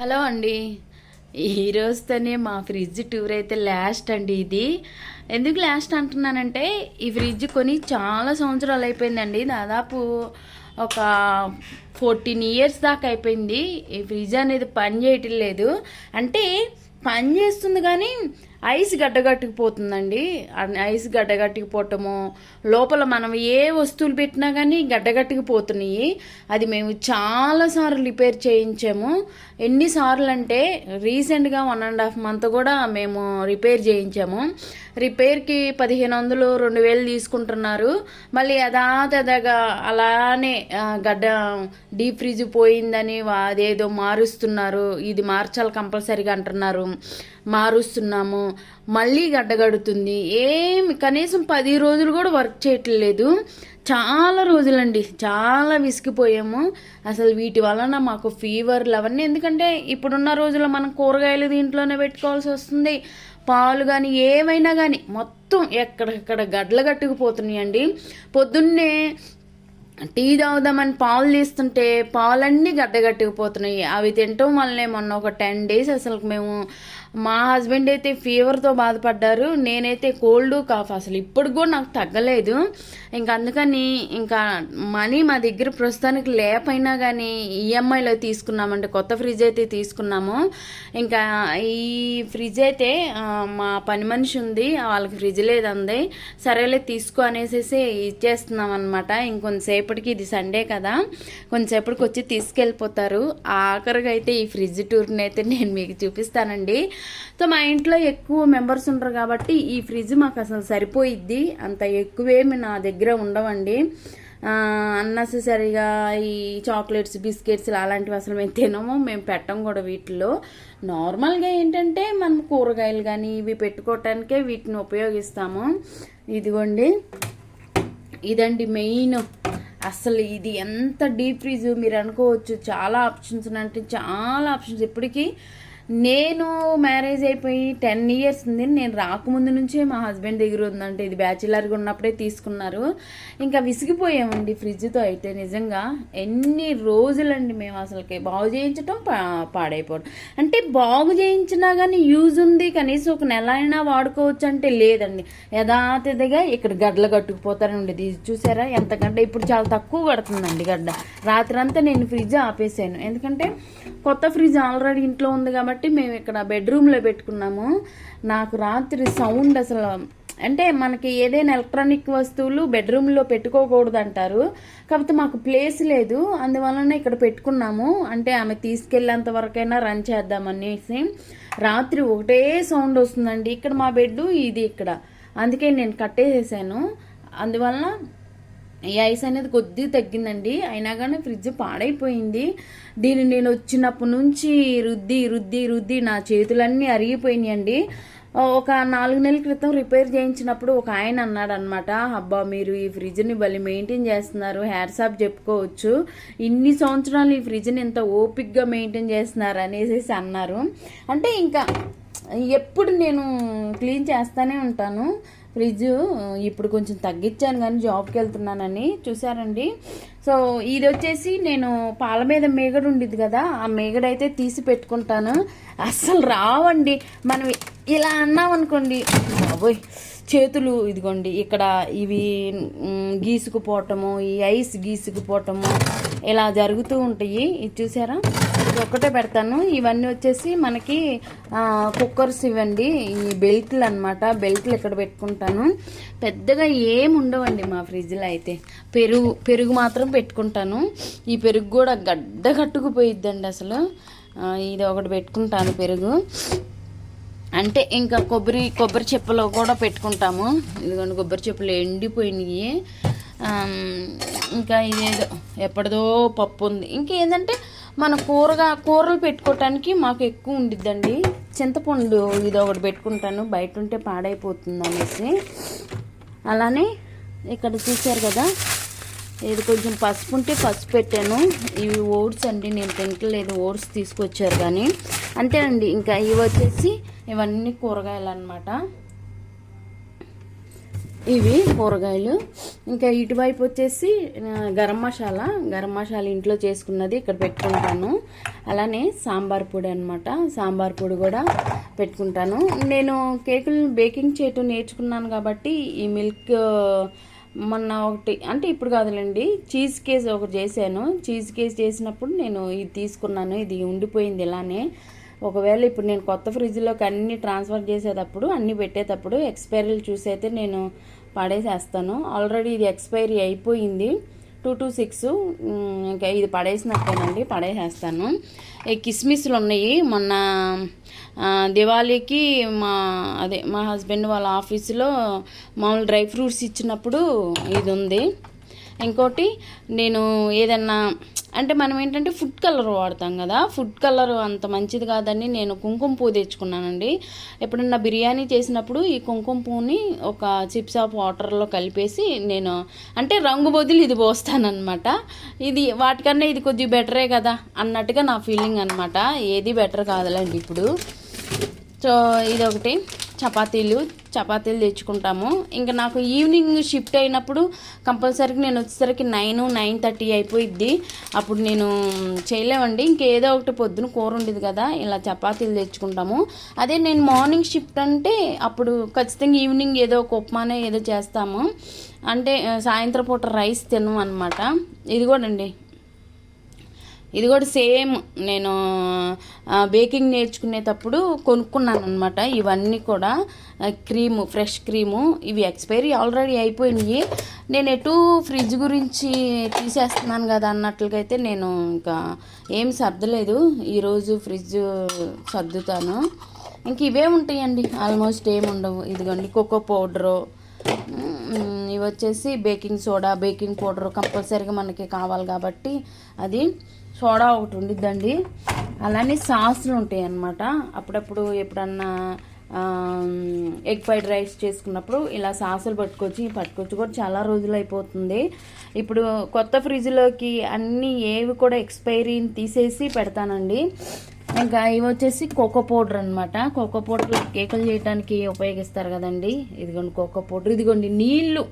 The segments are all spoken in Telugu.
హలో అండి. ఈ మా ఫ్రిడ్జ్ టూర్ అయితే లాస్ట్ అండి ఇది. ఎందుకు లాస్ట్ అంటున్నానంటే ఈ ఫ్రిడ్జ్ కొని చాలా సంవత్సరాలు అయిపోయిందండి. దాదాపు ఒక ఫోర్టీన్ ఇయర్స్ దాకా అయిపోయింది. ఈ ఫ్రిడ్జ్ అనేది పని చేయటం లేదు అంటే పని చేస్తుంది కానీ ఐస్ గడ్డగట్టుకుపోతుందండి. ఐస్ గడ్డగట్టుకుపోవటము లోపల మనం ఏ వస్తువులు పెట్టినా కానీ గడ్డగట్టుకుపోతున్నాయి. అది మేము చాలాసార్లు రిపేర్ చేయించాము. ఎన్నిసార్లు అంటే రీసెంట్గా వన్ అండ్ హాఫ్ మంత్ కూడా మేము రిపేర్ చేయించాము. రిపేర్కి పదిహేను వందలు రెండు వేలు తీసుకుంటున్నారు. మళ్ళీ యథాతథగా అలానే గడ్డ డీప్ ఫ్రిడ్జ్ పోయిందని అదేదో మారుస్తున్నారు. ఇది మార్చాలి కంపల్సరీగా అంటున్నారు. మారుస్తున్నాము. మళ్ళీ గడ్డగడుతుంది. ఏమి కనీసం పది రోజులు కూడా వర్క్ చేయట్లేదు. చాలా రోజులండి. చాలా విసిగిపోయాము. అసలు వీటి వలన మాకు ఫీవర్లు అవన్నీ ఎందుకంటే ఇప్పుడున్న రోజుల్లో మనం కూరగాయలు దీంట్లోనే పెట్టుకోవాల్సి వస్తుంది. పాలు కానీ ఏమైనా కానీ మొత్తం ఎక్కడెక్కడ గడ్డలు కట్టుకుపోతున్నాయండి. పొద్దున్నే టీ తాగుదామని పాలు తీస్తుంటే పాలన్నీ గడ్డగట్టుకుపోతున్నాయి అవి తినటం వల్లనే మొన్న ఒక టెన్ డేస్ అసలు మేము మా హస్బెండ్ అయితే ఫీవర్తో బాధపడ్డారు నేనైతే కోల్డ్ కాఫ్ అసలు ఇప్పుడు కూడా నాకు తగ్గలేదు. ఇంకా అందుకని ఇంకా మనీ మా దగ్గర ప్రస్తుతానికి లేపైనా కానీ ఈఎంఐలో తీసుకున్నామంటే కొత్త ఫ్రిడ్జ్ అయితే తీసుకున్నాము. ఇంకా ఈ ఫ్రిడ్జ్ అయితే మా పని మనిషి ఉంది వాళ్ళకి ఫ్రిడ్జ్ లేదంది సరేలే తీసుకో అనేసి ఇచ్చేస్తున్నాం అనమాట ఇంకొంతసేపు ఇంకొంతసేపటికి ఇది సండే కదా కొంచెంసేపటికి వచ్చి తీసుకెళ్ళిపోతారు. ఆఖరిగా అయితే ఈ ఫ్రిడ్జ్ టూర్ని అయితే నేను మీకు చూపిస్తానండి. సో మా ఇంట్లో ఎక్కువ మెంబర్స్ ఉంటారు కాబట్టి ఈ ఫ్రిడ్జ్ మాకు అసలు సరిపోయిద్ది. అంత ఎక్కువేమి నా దగ్గర ఉండవండి. అన్నెసెసరీగా ఈ చాక్లెట్స్ బిస్కెట్స్ అలాంటివి అసలు మేము తినము మేము పెట్టం కూడా వీటిలో. నార్మల్గా ఏంటంటే మనం కూరగాయలు కానీ ఇవి పెట్టుకోవటానికే వీటిని ఉపయోగిస్తాము. ఇదిగోండి. ఇదండి మెయిన్ అసలు ఇది ఎంత డీప్ ఫ్రీజ్ మీరు అనుకోవచ్చు. చాలా ఆప్షన్స్ అంటే చాలా ఆప్షన్స్. ఇప్పటికీ నేను మ్యారేజ్ అయిపోయి టెన్ ఇయర్స్ ఉంది. నేను రాకముందు నుంచే మా హస్బెండ్ దగ్గర ఉందంటే. ఇది బ్యాచిలర్గా ఉన్నప్పుడే తీసుకున్నారు. ఇంకా విసిగిపోయామండి ఫ్రిడ్జ్తో అయితే నిజంగా. ఎన్ని రోజులండి మేము అసలుకి బాగు చేయించడం పా పాడైపోవడం. అంటే బాగు చేయించినా కానీ యూజ్ ఉంది. కనీసం ఒక నెల అయినా వాడుకోవచ్చు అంటే లేదండి. యథాతిథిగా ఇక్కడ గడ్డలు కట్టుకుపోతారండి ఇది చూసారా? ఎంత గడ్డ ఇప్పుడు చాలా తక్కువ పడుతుందండి గడ్డ. రాత్రంతా నేను ఫ్రిడ్జ్ ఆపేసాను. ఎందుకంటే కొత్త ఫ్రిడ్జ్ ఆల్రెడీ ఇంట్లో ఉంది కాబట్టి కాబట్టి మేము ఇక్కడ బెడ్రూమ్లో పెట్టుకున్నాము. నాకు రాత్రి సౌండ్ అసలు అంటే మనకి ఏదైనా ఎలక్ట్రానిక్ వస్తువులు బెడ్రూమ్లో పెట్టుకోకూడదు అంటారు కాకపోతే మాకు ప్లేస్ లేదు. అందువలన ఇక్కడ పెట్టుకున్నాము. అంటే ఆమె తీసుకెళ్ళేంత వరకైనా రన్ చేద్దామనేసి రాత్రి ఒకటే సౌండ్ వస్తుందండి. ఇక్కడ మా బెడ్ ఇది ఇక్కడ. అందుకే నేను కట్టేసేసాను. అందువలన ఈ ఐస్ అనేది కొద్దిగా తగ్గిందండి. అయినా కానీ ఫ్రిడ్జ్ పాడైపోయింది. దీన్ని నేను వచ్చినప్పటి నుంచి రుద్ది రుద్ది రుద్ది నా చేతులన్నీ అరిగిపోయినాయండి. ఒక నాలుగు నెలల క్రితం రిపేర్ చేయించినప్పుడు ఒక ఆయన అన్నాడు అనమాట అబ్బా మీరు ఈ ఫ్రిడ్జ్ని భలే మెయింటైన్ చేస్తున్నారు హ్యార్ సాప్ చెప్పుకోవచ్చు. ఇన్ని సంవత్సరాలు ఈ ఫ్రిడ్జ్ని ఇంత ఓపిక్గా మెయింటైన్ చేస్తున్నారు అనేసి అన్నారు. అంటే ఇంకా ఎప్పుడు నేను క్లీన్ చేస్తూనే ఉంటాను. ఫ్రిడ్జ్ ఇప్పుడు కొంచెం తగ్గించాను కానీ జాబ్కి వెళ్తున్నానని చూసారండి సో ఇది వచ్చేసి నేను పాల మీద మేగడ ఉండిద్ది కదా ఆ మేగడ అయితే తీసి పెట్టుకుంటాను. అస్సలు రావండి. మనం ఇలా అన్నాం అనుకోండి బాబోయ్ చేతులు ఇదిగోండి ఇక్కడ ఇవి గీసుకుపోవటము ఈ ఐస్ గీసుకుపోవటము ఇలా జరుగుతూ ఉంటాయి. ఇది చూసారా ఇది ఒక్కటే పెడతాను. ఇవన్నీ వచ్చేసి మనకి కుక్కర్స్ ఇవ్వండి. ఈ బెల్ట్లు అనమాట బెల్ట్లు ఇక్కడ పెట్టుకుంటాను. పెద్దగా ఏం ఉండవండి మా ఫ్రిడ్జ్లో అయితే. పెరుగు పెరుగు మాత్రం పెట్టుకుంటాను. ఈ పెరుగు కూడా గడ్డ కట్టుకుపోయిద్దండి అసలు. ఇది ఒకటి పెట్టుకుంటాను పెరుగు. అంటే ఇంకా కొబ్బరి కొబ్బరి చెప్పులో కూడా పెట్టుకుంటాము. ఇదిగోండి కొబ్బరి చెప్పులు ఎండిపోయినాయి. ఇంకా ఇదేదో ఎప్పటిదో పప్పు ఉంది. ఇంకేంటంటే మన కూరగా కూరలు పెట్టుకోవటానికి మాకు ఎక్కువ ఉండిద్దండి. చింతపండు ఇది ఒకటి పెట్టుకుంటాను బయట ఉంటే పాడైపోతుంది అనేసి అలానే ఇక్కడ చూశారు కదా ఇది కొంచెం పసుపు ఉంటే పసుపు పెట్టాను. ఇవి ఓట్స్ అండి నేను తింటలేదు ఓట్స్ తీసుకొచ్చారు కానీ. అంతేనండి ఇంకా ఇవి వచ్చేసి ఇవన్నీ కూరగాయలు అనమాట ఇవి కూరగాయలు. ఇంకా ఇటువైపు వచ్చేసి గరం మసాలా. గరం మసాలా ఇంట్లో చేసుకున్నది ఇక్కడ పెట్టుకుంటాను. అలానే సాంబార్ పొడి అనమాట సాంబార్ పొడి కూడా పెట్టుకుంటాను. నేను కేకులు బేకింగ్ చేయటం నేర్చుకున్నాను కాబట్టి ఈ మిల్క్ మొన్న ఒకటి అంటే ఇప్పుడు కాదులేండి చీజ్ కేస్ ఒకటి చేశాను. చీజ్ కేస్ చేసినప్పుడు నేను ఇది తీసుకున్నాను. ఇది ఉండిపోయింది ఇలానే. ఒకవేళ ఇప్పుడు నేను కొత్త ఫ్రిడ్జ్లోకి అన్ని ట్రాన్స్ఫర్ చేసేటప్పుడు అన్ని పెట్టేటప్పుడు ఎక్స్పైరీలు చూసి అయితే నేను పడేసేస్తాను. ఆల్రెడీ ఇది ఎక్స్పైరీ అయిపోయింది. టూ టూ సిక్స్ ఇంకా ఇది పడేసినట్టేనండి పడేసేస్తాను. ఈ కిస్మిస్లు ఉన్నాయి. మొన్న దివాళీకి మా అదే మా హస్బెండ్ వాళ్ళ ఆఫీసులో మామూలు డ్రై ఫ్రూట్స్ ఇచ్చినప్పుడు ఇది ఉంది. ఇంకోటి నేను ఏదన్నా అంటే మనం ఏంటంటే ఫుడ్ కలర్ వాడతాం కదా. ఫుడ్ కలర్ అంత మంచిది కాదని నేను కుంకుమ పువ్వు తెచ్చుకున్నానండి. ఎప్పుడన్నా బిర్యానీ చేసినప్పుడు ఈ కుంకుమ పువ్వుని ఒక చిప్స్ ఆఫ్ వాటర్లో కలిపేసి నేను అంటే రంగు బదులు ఇది పోస్తానన్నమాట. ఇది వాటికన్నా ఇది కొద్దిగా బెటరే కదా అన్నట్టుగా నా ఫీలింగ్ అనమాట ఏది బెటర్ కాదులేండి ఇప్పుడు. సో ఇది ఒకటి చపాతీలు చపాతీలు తెచ్చుకుంటాము. ఇంకా నాకు ఈవినింగ్ షిఫ్ట్ అయినప్పుడు కంపల్సరీగా నేను వచ్చేసరికి నైన్ నైన్ థర్టీ అయిపోయిద్ది. అప్పుడు నేను చేయలేమండి. ఇంకేదో ఒకటి పొద్దున కూర ఉండేది కదా ఇలా చపాతీలు తెచ్చుకుంటాము. అదే నేను మార్నింగ్ షిఫ్ట్ అంటే అప్పుడు ఖచ్చితంగా ఈవినింగ్ ఏదో ఒక ఉప్మానే ఏదో చేస్తాము. అంటే సాయంత్రం పూట రైస్ తినము అనమాట ఇది కూడా అండి. ఇది కూడా సేమ్ నేను బేకింగ్ నేర్చుకునేటప్పుడు కొనుక్కున్నాను అనమాట ఇవన్నీ కూడా క్రీము ఫ్రెష్ క్రీము ఇవి ఎక్స్పైరీ ఆల్రెడీ అయిపోయినాయి. నేను ఎటు ఫ్రిడ్జ్ గురించి తీసేస్తున్నాను కదా అన్నట్లుగా అయితే నేను ఇంకా ఏం సర్దలేదు. ఈరోజు ఫ్రిడ్జ్ సర్దుతాను. ఇంక ఇవే ఉంటాయండి. ఆల్మోస్ట్ ఏమి ఉండవు ఇదిగోండి కోకో పౌడరు ఇవి వచ్చేసి బేకింగ్ సోడా బేకింగ్ పౌడర్ కంపల్సరీగా మనకి కావాలి కాబట్టి అది సోడా ఒకటి ఉండిద్దండి. అలానే సాసులు ఉంటాయి అన్నమాట అప్పుడప్పుడు ఎప్పుడన్నా ఎగ్ ఫ్రైడ్ రైస్ చేసుకున్నప్పుడు ఇలా సాసులు పట్టుకొచ్చి పట్టుకొచ్చి కూడా చాలా రోజులు అయిపోతుంది ఇప్పుడు కొత్త ఫ్రిడ్జ్లోకి అన్నీ ఏవి కూడా ఎక్స్పైరీ తీసేసి పెడతానండి. ఇంకా ఇవి వచ్చేసి కోకో పౌడర్ అనమాట కోకో పౌడర్ కేకులు చేయడానికి ఉపయోగిస్తారు కదండి. ఇదిగోండి కోకో పౌడర్. ఇదిగోండి నీళ్ళు.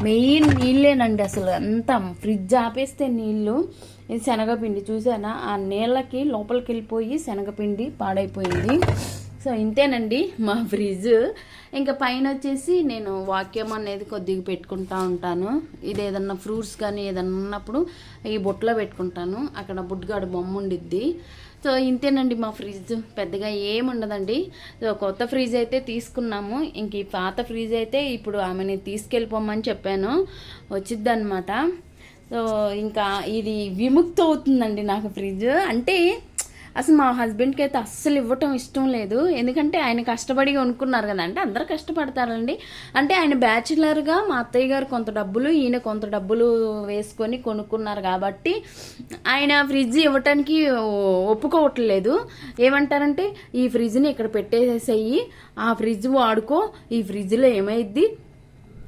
మెయిన్ నీళ్ళేనండి అసలు. అంతా ఫ్రిడ్జ్ ఆపేస్తే నీళ్ళు. ఇది శనగపిండి చూసానా? ఆ నీళ్ళకి లోపలికి వెళ్ళిపోయి శనగపిండి పాడైపోయింది. సో ఇంతేనండి మా ఫ్రిడ్జ్. ఇంకా పైన వచ్చేసి నేను వాక్యం అనేది కొద్దిగా పెట్టుకుంటా ఉంటాను. ఇది ఏదన్నా ఫ్రూట్స్ కానీ ఏదన్నా ఉన్నప్పుడు ఈ బుట్టలో పెట్టుకుంటాను. అక్కడ బుడ్గాడు బొమ్మ ఉండిద్ది సో ఇంతేనండి మా ఫ్రిడ్జ్. పెద్దగా ఏముండదండి సో కొత్త ఫ్రిడ్జ్ అయితే తీసుకున్నాము. ఇంక ఈ పాత ఫ్రిడ్జ్ అయితే ఇప్పుడు ఆమెని తీసుకెళ్ళిపోమని చెప్పాను. వచ్చిద్దనమాట సో ఇంకా ఇది విముక్తి అవుతుందండి నాకు ఫ్రిడ్జ్. అంటే అసలు మా హస్బెండ్కి అయితే అస్సలు ఇవ్వటం ఇష్టం లేదు. ఎందుకంటే ఆయన కష్టపడి కొనుక్కున్నారు కదా అంటే అందరు కష్టపడతారండి. అంటే ఆయన బ్యాచులర్గా మా అత్తయ్య గారు కొంత డబ్బులు ఈయన కొంత డబ్బులు వేసుకొని కొనుక్కున్నారు కాబట్టి ఆయన ఫ్రిడ్జ్ ఇవ్వటానికి ఒప్పుకోవట్లేదు. ఏమంటారంటే ఈ ఫ్రిడ్జ్ని ఇక్కడ పెట్టేసేయి ఆ ఫ్రిడ్జ్ వాడుకో ఈ ఫ్రిడ్జ్లో ఏమైద్ది?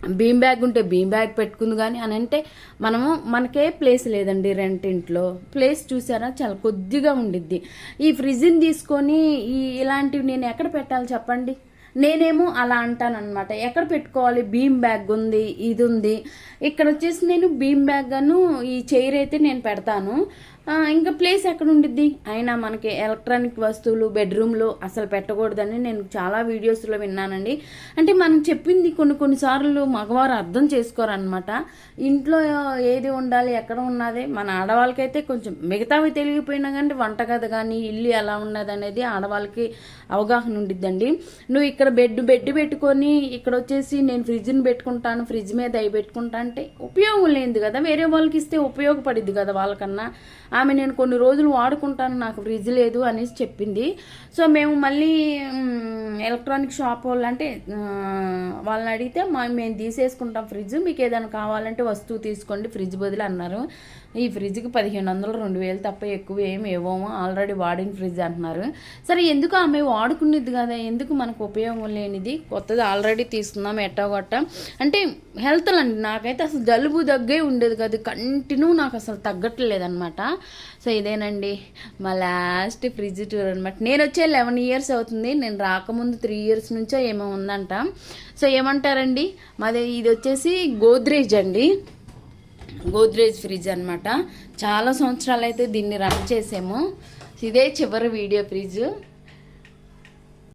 బీమ్ బ్యాగ్ ఉంటే బీమ్ బ్యాగ్ పెట్టుకుంది కానీ అని అంటే మనము మనకే ప్లేస్ లేదండి రెంట్ ఇంట్లో. ప్లేస్ చూసారా? చాలా కొద్దిగా ఉండిద్ది. ఈ ఫ్రిడ్జ్ని తీసుకొని ఈ ఇలాంటివి నేను ఎక్కడ పెట్టాలి చెప్పండి? నేనేమో అలా అంటానమాట ఎక్కడ పెట్టుకోవాలి? బీమ్ బ్యాగ్ ఉంది ఇది ఉంది. ఇక్కడ వచ్చేసి నేను బీమ్ బ్యాగ్ గాను ఈ చైర్ అయితే నేను పెడతాను. ఇంకా ప్లేస్ ఎక్కడ ఉండిద్ది అయినా మనకి ఎలక్ట్రానిక్ వస్తువులు బెడ్రూమ్లో అసలు పెట్టకూడదని నేను చాలా వీడియోస్లో విన్నానండి. అంటే మనం చెప్పింది కొన్ని కొన్నిసార్లు మగవారు అర్థం చేసుకోరనమాట ఇంట్లో ఏది ఉండాలి ఎక్కడ ఉన్నది? మన ఆడవాళ్ళకైతే కొంచెం మిగతావి తెలియపోయినా కానీ వంటగది కానీ ఇల్లు ఎలా ఉన్నది అనేది ఆడవాళ్ళకి అవగాహన ఉండిద్దండి. నువ్వు ఇక్కడ బెడ్ బెడ్ పెట్టుకొని ఇక్కడ వచ్చేసి నేను ఫ్రిడ్జ్ని పెట్టుకుంటాను ఫ్రిడ్జ్ మీద అవి పెట్టుకుంటా అంటే ఉపయోగం లేదు కదా. వేరే వాళ్ళకి ఇస్తే ఉపయోగపడిద్ది కదా వాళ్ళకన్నా. ఆమె నేను కొన్ని రోజులు వాడుకుంటాను నాకు ఫ్రిడ్జ్ లేదు అనేసి చెప్పింది. సో మేము మళ్ళీ ఎలక్ట్రానిక్ షాప్ వాళ్ళు అంటే వాళ్ళని అడిగితే మా మేము తీసేసుకుంటాం ఫ్రిడ్జ్ మీకు ఏదైనా కావాలంటే వస్తువు తీసుకోండి ఫ్రిడ్జ్ బదులు అన్నారు. ఈ ఫ్రిడ్జ్కి పదిహేను వందలు రెండు వేలు తప్ప ఎక్కువ ఏమి ఇవ్వము ఆల్రెడీ వాడిన ఫ్రిడ్జ్ అంటున్నారు. సరే ఎందుకు ఆమె వాడుకునేది కదా? ఎందుకు మనకు ఉపయోగం లేనిది? కొత్తది ఆల్రెడీ తీసుకుందాం ఎట్టా కొట్ట అంటే హెల్త్ అండి నాకైతే అసలు జలుబు దగ్గే ఉండేది కాదు కంటిన్యూ నాకు అసలు తగ్గట్లేదు అనమాట సో ఇదేనండి మా లాస్ట్ ఫ్రిడ్జ్ టూర్ అనమాట నేను వచ్చే లెవెన్ ఇయర్స్ అవుతుంది. నేను రాకముందు త్రీ ఇయర్స్ నుంచో ఏమో ఉందంట. సో ఏమంటారండి? మాది ఇది వచ్చేసి గోద్రేజ్ అండి. గోద్రేజ్ ఫ్రిడ్జ్ అనమాట చాలా సంవత్సరాలు అయితే దీన్ని రన్ చేసాము. ఇదే చివరి వీడియో ఫ్రిడ్జ్